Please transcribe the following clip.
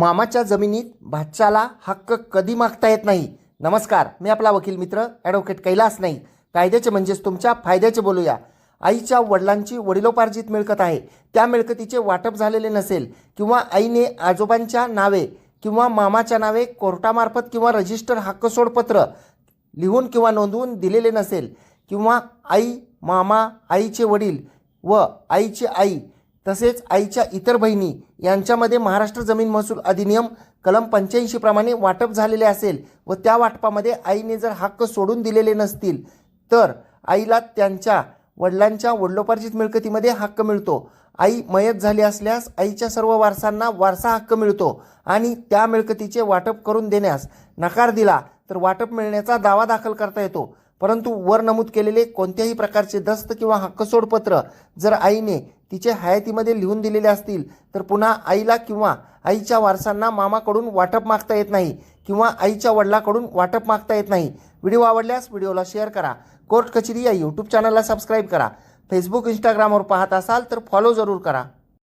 मामाच्या जमिनीत भाच्याला हक्क कधी मागता येत नाही? नमस्कार मी आपला वकील मित्र ॲडव्होकेट कैलास नाही कायद्याचे म्हणजेच तुमच्या फायद्याचे बोलूया. आईच्या वडिलांची वडिलोपार्जित मिळकत आहे. त्या मिळकतीचे वाटप झालेले नसेल किंवा आईने आजोबांच्या नावे किंवा मामाच्या नावे कोर्टामार्फत किंवा रजिस्टर हक्कसोडपत्र लिहून किंवा नोंदवून दिलेले नसेल किंवा आई मामा आईचे वडील व आईची आई तसेच आईच्या इतर बहिणी यांच्यामध्ये महाराष्ट्र जमीन महसूल अधिनियम कलम पंच्याऐंशीप्रमाणे वाटप झालेले असेल व त्या वाटपामध्ये आईने जर हक्क सोडून दिलेले नसतील तर आईला त्यांच्या वडिलांच्या वडिलोपार्जित मिळकतीमध्ये हक्क मिळतो. आई मयत झाली असल्यास आईच्या सर्व वारसांना वारसा हक्क मिळतो आणि त्या मिळकतीचे वाटप करून देण्यास नकार दिला तर वाटप मिळण्याचा दावा दाखल करता येतो. परंतु वर नमूद केलेले कोणत्याही प्रकारचे दस्त किंवा हक्कसोडपत्र जर आईने तिचे हयातीमध्ये लिहून दिलेले असतील तर पुन्हा आईला किंवा आईच्या वारसांना मामाकडून वाटप मागता येत नाही किंवा आईच्या वडिलाकडून वाटप मागता येत नाही. व्हिडिओ आवडल्यास व्हिडिओला शेअर करा. कोर्ट कचेरी या यूट्यूब चॅनलला सबस्क्राईब करा. फेसबुक इंस्टाग्रामवर पाहत असाल तर फॉलो जरूर करा.